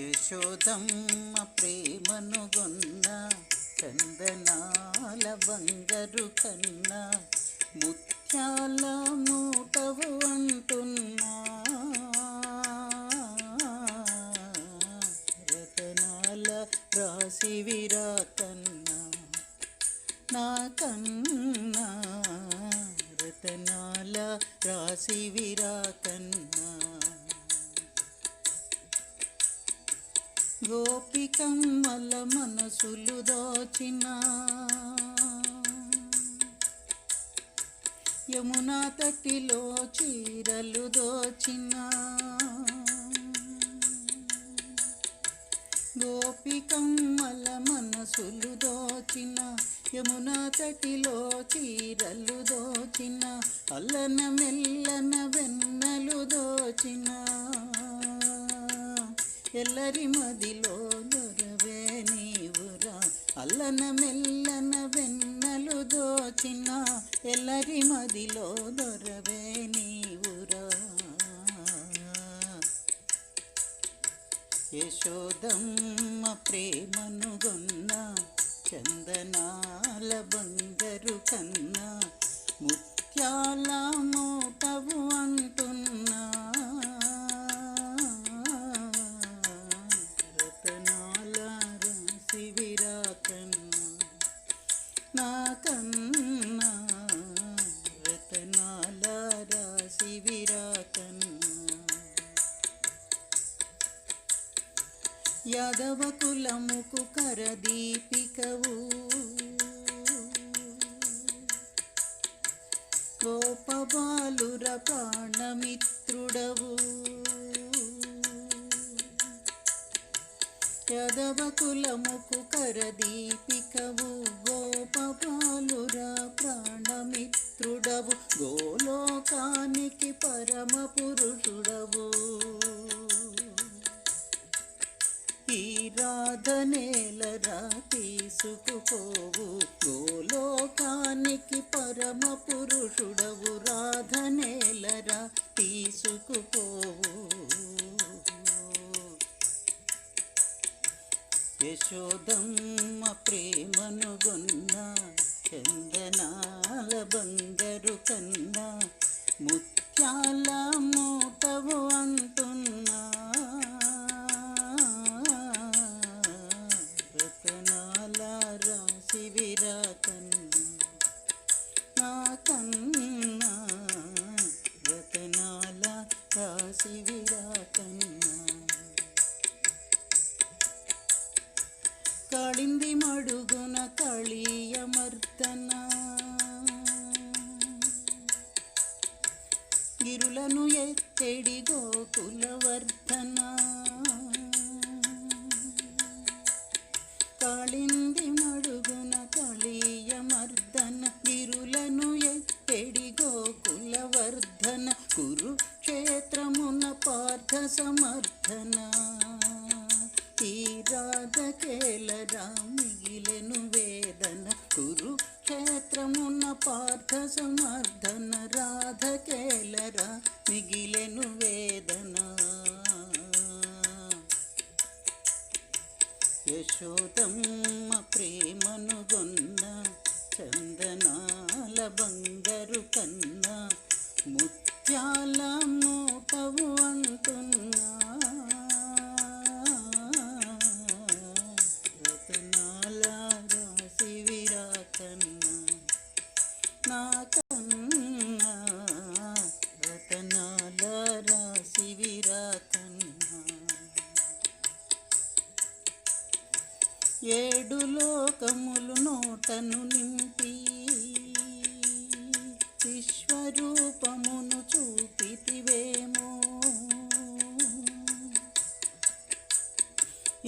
యశోదమ్మ ప్రేమను గొన్న చందనాల బంగారు కన్నా ముత్యాల మూటవు అంటున్నా. రతనాల రాసి విరా కన్నా నా కన్నా. రతనాల రాసి విరా కన్నా గోపికమ్మల మనసులు దోచిన. యమునా తటిలో చీరలు దోచిన. గోపికమ్మల మనసులు దోచిన. యమునా తటిలో చీరలు దోచిన. అల్లన మెల్లన వెన్నలు దోచిన. ఎల్లరి మదిలో దొరవే నీవురా అల్లన మెల్లన వెన్నలు దోచిన ఎల్లరి మదిలో దొరవే నీవురా యశోదమ్మ ప్రేమను గొన్న చందనాల బంగారు కన్నా ముత్యాల మూటవు అంటున్న కన్నా యాదవ కులముకు కరదీపికవు కోపబాలుర ప్రాణమిత్రుడవు. యాదవ కులముకు కరదీపికవు గోపబాలుర ప్రాణమి కాళింది మడుగున కళీయమర్దన గిరులను ఎత్తెడి గోకులవర్ధన కాళింది మడుగున కళీయమర్దన గిరులను ఎత్తెడి గోకులవర్ధన కురుక్షేత్రమున పార్థ సమర్థన. ఈ రాధకేలరా మిగిలెను వేదన కురుక్షేత్రమున పార్థ సమర్థన రాధకేలరా మిగిలెను వేదన. యశోదమ్మ ప్రేమను గొన్న చందనాల బంగారు కన్నా ముత్యాల మూటవు అంటున్నా. ఏడు లోకములు నోటను నింపి విశ్వరూపమును చూపితివేమో.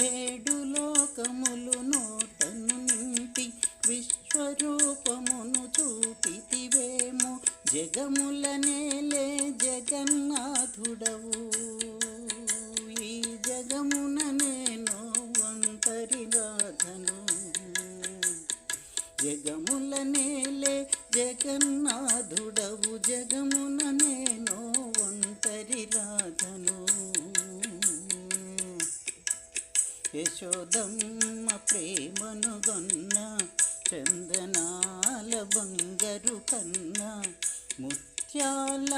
ఏడు లోకములు నోటను నింపి విశ్వరూపమును చూపితివేమో. జగముల నేలే జగన్నాథుడవు. నేను యశోదమ్మ ప్రేమను గొన్న చందనాల బంగరు కన్న ముత్యాల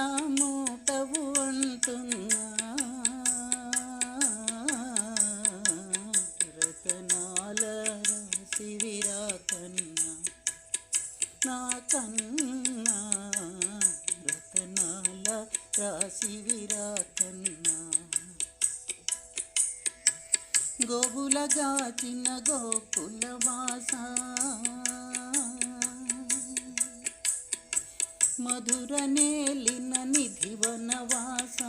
రాశివిరా రాసివిరా కన్నా గోవులగాచిన గోకుల వాస. మధుర నేలిన నిధి వనవాస.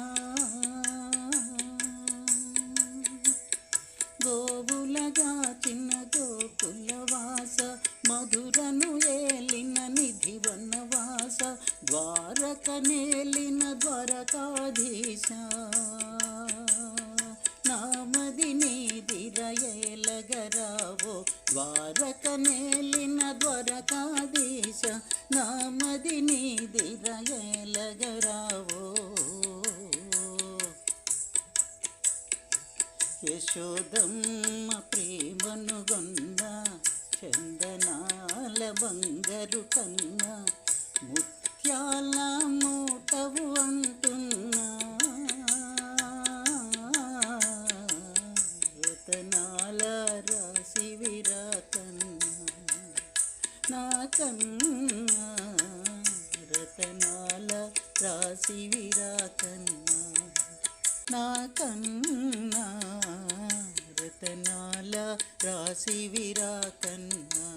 గోవులగాచిన గోకుల నీదిరయలగరావో ద్వారక నేలిన ద్వారకాధీశ నామది నీదిరయలగరావో యశోదమ్మ ప్రేమను గొన్న చందనాల బంగరు కన్నా ముత్యాల మూటవు అంటున్నా. రతనాల కన్నా రతనాల రాసి విరా కన్నా నా కన్నా రతనాల రాసి విరా కన్నా